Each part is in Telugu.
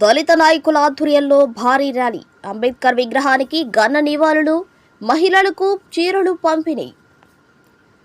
దళిత నాయకుల ఆధ్వర్యంలో భారీ ర్యాలీ. అంబేద్కర్ విగ్రహానికి గన్న నివాళులు మహిళలకు చీరలు పంపిణీ.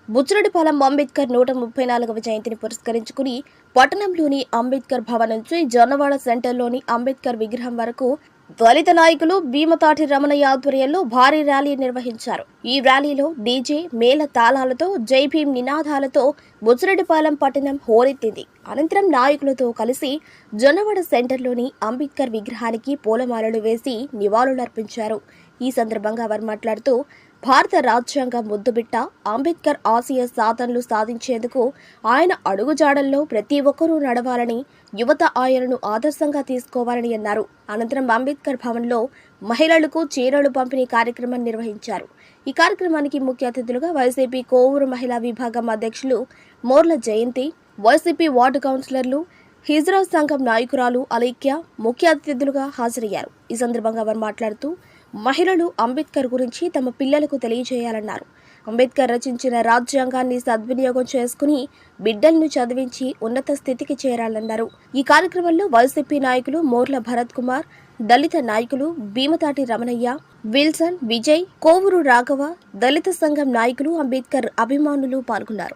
బుచ్చిరెడ్డిపాలెం అంబేద్కర్ నూట ముప్పై నాలుగవ జయంతిని పురస్కరించుకుని పట్టణంలోని అంబేద్కర్ భవన్ నుంచి జొన్నవాడ సెంటర్లోని అంబేద్కర్ విగ్రహం వరకు దళిత నాయకులు భీమతాటి రమణయ్య ఆధ్వర్యంలో భారీ ర్యాలీ నిర్వహించారు. ఈ ర్యాలీలో డీజే మేళ తాళాలతో జై భీం నినాదాలతో బుచ్చిరెడ్డిపాలెం పట్టణం హోరెత్తింది. అనంతరం నాయకులతో కలిసి జొన్నవాడ సెంటర్లోని అంబేద్కర్ విగ్రహానికి పూలమాలలు వేసి నివాళులర్పించారు. ఈ సందర్భంగా వారు మాట్లాడుతూ భారత రాజ్యాంగ ముద్దుబిట్ట అంబేద్కర్ ఆశయ సాధనలు సాధించేందుకు ఆయన అడుగుజాడల్లో ప్రతి ఒక్కరూ నడవాలని యువత ఆయనను ఆదర్శంగా తీసుకోవాలని అన్నారు. అనంతరం అంబేద్కర్ భవన్లో మహిళలకు చీరలు పంపిణీ కార్యక్రమం నిర్వహించారు. ఈ కార్యక్రమానికి ముఖ్య అతిథులుగా వైసీపీ కోవూరు మహిళా విభాగం అధ్యక్షులు మోర్ల జయంతి వైసీపీ వార్డు కౌన్సిలర్లు హిజ్రా సంఘం నాయకురాలు అలైక్య ముఖ్య అతిథులుగా హాజరయ్యారు. ఈ సందర్భంగా వారు మాట్లాడుతూ మహిళలు అంబేద్కర్ గురించి తమ పిల్లలకు తెలియజేయాలన్నారు. అంబేద్కర్ రచించిన రాజ్యాంగాన్ని సద్వినియోగం చేసుకుని బిడ్డలను చదివించి ఉన్నత స్థితికి చేరాలన్నారు. ఈ కార్యక్రమంలో వైసీపీ నాయకులు మోర్ల భరత్ కుమార్ దళిత నాయకులు భీమతాటి రమణయ్య విల్సన్ విజయ్ కోవూరు రాఘవ దళిత సంఘం నాయకులు అంబేద్కర్ అభిమానులు పాల్గొన్నారు.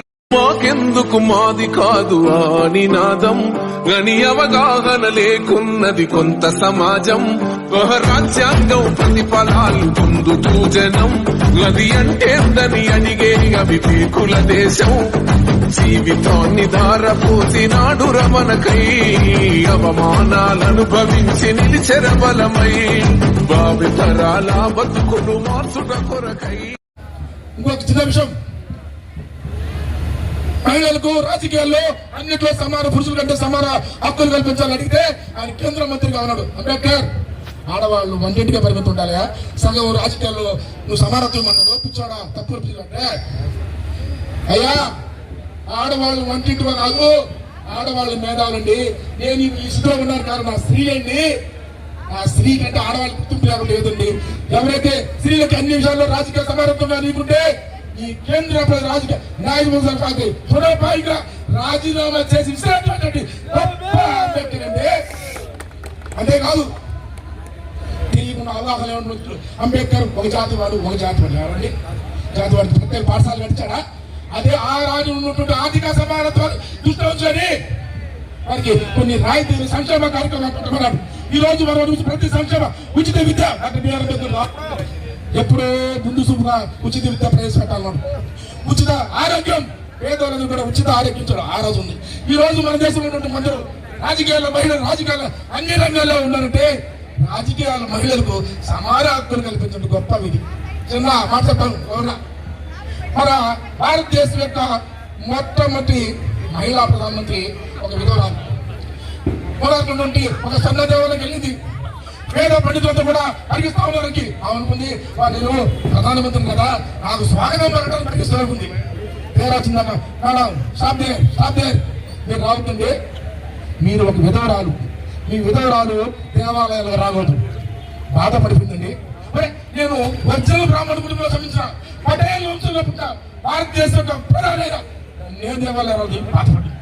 మాకెందుకు మాది కాదు ఆ నినాదం గని అవగాహన లేకున్నది కొంత సమాజం. ఒక రాజ్యాంగం ప్రతిఫలాలు పొందుతూ జనం. గది అంటేందని అడిగే అవివేకుల దేశం. జీవితాన్ని ధారపోసినాడు రమణకై అవమానాలను భవించి నిలిచెర బలమై భావితరాల బతుకులు మార్చుట కొరకై. ఇంకొక చిన్న విషయం మహిళలకు రాజకీయాల్లో అన్నిట్లో సమాన పురుషుల కంటే సమాన హక్కులు కల్పించాలని అడిగితే ఆయన కేంద్ర మంత్రిగా ఉన్నాడు. అంబేద్కర్ ఆడవాళ్ళు వంటింటికే పరిమితి ఉండాలి సగం రాజకీయాల్లో నువ్వు సమానత్వం అన్నాడు పిచ్చాడా తప్పు పిచ్చాడంటే అయ్యా ఆడవాళ్ళు వంటింటిలో కాదు ఆడవాళ్ళు మేధావులండి. నేను ఈ ఇష్టంలో ఉన్నాను కాదు నా స్త్రీలండి. ఆ స్త్రీ కంటే ఆడవాళ్ళు గుర్తింపు లేకుండా లేదండి. ఎవరైతే స్త్రీలకి అన్ని విషయాల్లో రాజకీయ సమానత్వంగా ఉంటే ఈ కేంద్ర రాజకీయ నాయకులు కాదు తుడపాయిగా రాజీనామా చేసి విసిరేటువంటి గొప్ప అంబేద్కర్ అండి. అంతేకాదు తెలియకుండా అవగాహన అంబేద్కర్ ఒక జాతి వాడు ఒక జాతి వాడు ఎవరండి? జాతి వాడు ప్రత్యేక పాఠశాల నడిచాడా అదే ఆ రాజు ఉన్నటువంటి ఆర్థిక సమానత్వాన్ని దృష్టి ఉంచని వారికి కొన్ని రాయితీలు సంక్షేమ కార్యక్రమాలు పెట్టమన్నాడు. ఈ రోజు మనం ప్రతి సంక్షేమ ఉచిత విద్య. డాక్టర్ బిఆర్ అంబేద్కర్ ఎప్పుడో ముందు చూపుగా ఉచిత విద్య ప్రవేశపెట్టాలన్నాడు ఉచిత ఆరోగ్యం. పేదవాళ్ళని కూడా ఉచిత ఆరోగ్యించడం ఆ రోజు ఉంది. ఈ రోజు మన దేశంలో ఉన్నటువంటి మందరు రాజకీయాల్లో మహిళలు రాజకీయాల్లో అన్ని రంగాల్లో ఉన్నారంటే రాజకీయాల మహిళలకు సమాన హక్కులు కల్పించడం గొప్ప విధి. చిన్న మాట చెప్పాను ఎవరన్నా? మన భారతదేశం యొక్క మొట్టమొదటి మహిళా ప్రధానమంత్రి ఒక విధవరాలు. పోరాటం ఒక సన్నదేవాలకు వెళ్ళింది. పేద పండితులతో కూడా అడిగిస్తా ఉన్నానికి అనుకుంది నేను ప్రధానమంత్రి కదా నాకు స్వాగతం పలకడం అడిగిస్తూ పేరు వచ్చిందన్న madam stop they stop they. మీరు రావుతుంది మీరు ఒక విధవరాలు. మీ విధవరాలు దేవాలయాలకు రాకూడదు. బాధపడిపోయిందండి. మరి నేను ఒరిజినల్ బ్రాహ్మణ కుటుంబంలో సంబంధించిన పటేల్ వంశంలో పుట్ట భారతదేశం యొక్క ప్రధాన నేను దేవాలయాలు బాధపడ్డాను.